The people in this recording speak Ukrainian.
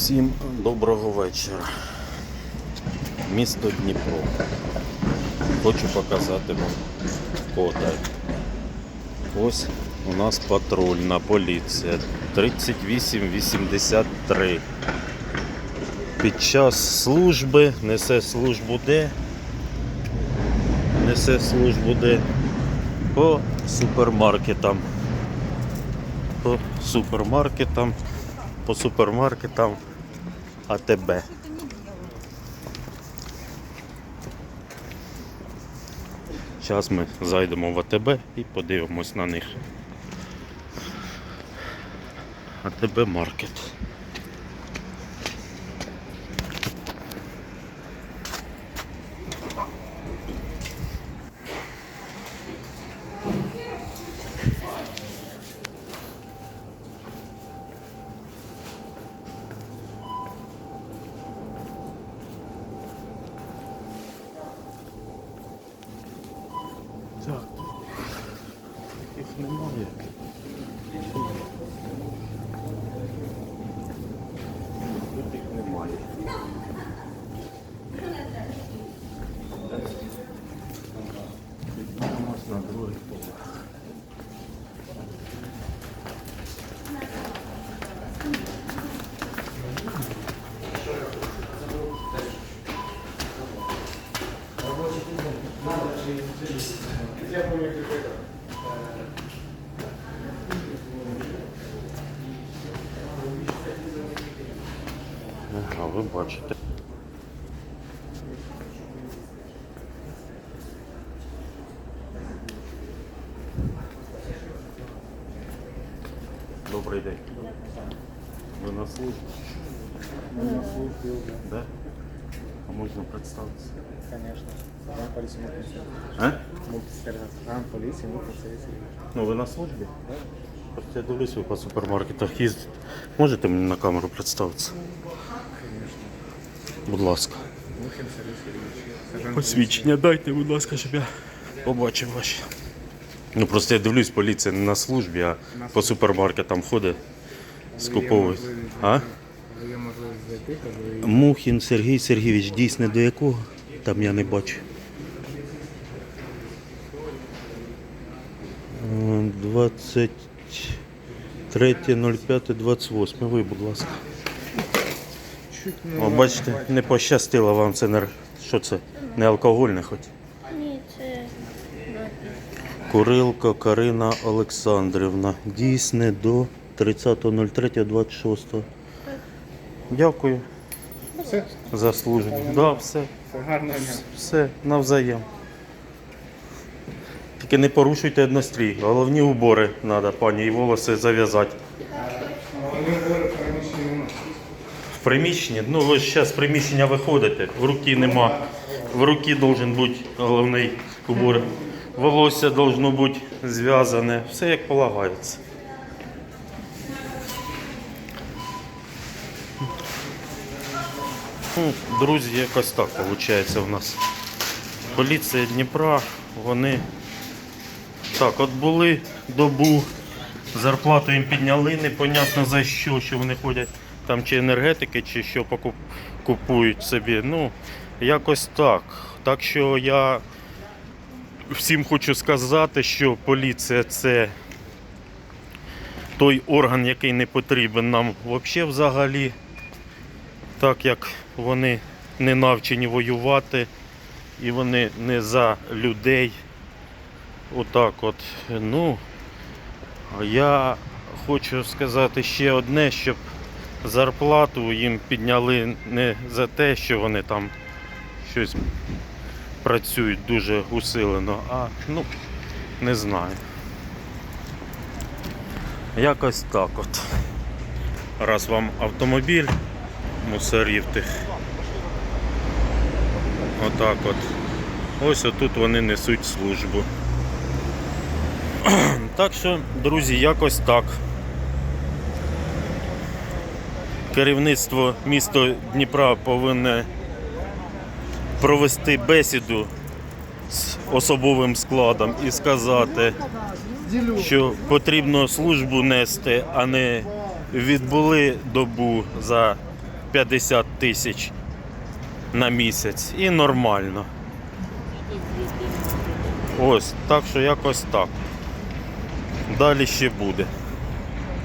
Всім доброго вечора. Місто Дніпро. Хочу показати вам фото. Ось у нас патрульна поліція 3883. Під час служби несе службу де? Несе службу де? По супермаркетам. По супермаркетам по супермаркетам АТБ. Зараз ми зайдемо в АТБ і подивимось на них. АТБ маркет. Так. Їх немає. Їх немає. Піднімемось на другий поверх. Ага, ви бачите. Добрий день. Ви на службі? На службе уже, Да? А можна представитися? конечно. Сержант полиции Мухин А? Сержант полиции Мухин Ну ви на службі? Просто я дивлюсь, ви по супермаркетах їздите. Можете мені на камеру представитися? Будь ласка. Мухин Сергей Сергеевич. Сержант Посвідчення дайте, будь ласка, щоб я побачив ваші. Ну просто я дивлюсь, поліція не на службі, а по супермаркетам ходить, скуповує. А? Мухін Сергій Сергійович дійсне до якого? Там я не бачу. Е, 23.05.28. Ви, будь ласка. О, бачите, не пощастило вам це не що це? Не алкогольне хоч. Ні, це напій. Карина Олександрівна. Дійсне до 30.03.26. Дякую Все, за службу. Да, все, все гарно. все, навзаєм. Тільки не порушуйте однострій. Головні убори треба, пані, і волоси зав'язати. Вони були переміщені у нас. В приміщенні, ну ви ж зараз з приміщення виходите, в руки нема. В руки должен бути головний убор. Волосся должно бути зв'язане. Все як полагається. Друзі, якось так виходить у нас. Поліція Дніпра, вони так, от були добу, зарплату їм підняли, непонятно за що, що вони ходять там чи енергетики, чи що купують собі. Ну, якось так. Так що я всім хочу сказати, що поліція це той орган, який не потрібен нам взагалі, так як вони не навчені воювати і вони не за людей. Отак от. Ну, я хочу сказати ще одне, щоб зарплату їм підняли не за те, що вони там щось працюють дуже усилено, а ну, не знаю. Якось так от. Раз вам автомобіль, мусорів тих. Отак от. Ось отут вони несуть службу. Так що, друзі, якось так. Керівництво міста Дніпра повинне провести бесіду з особовим складом і сказати, що потрібно службу нести, а не відбули добу за 50 тисяч на місяць і нормально. Ось, так що якось так. Далі ще буде.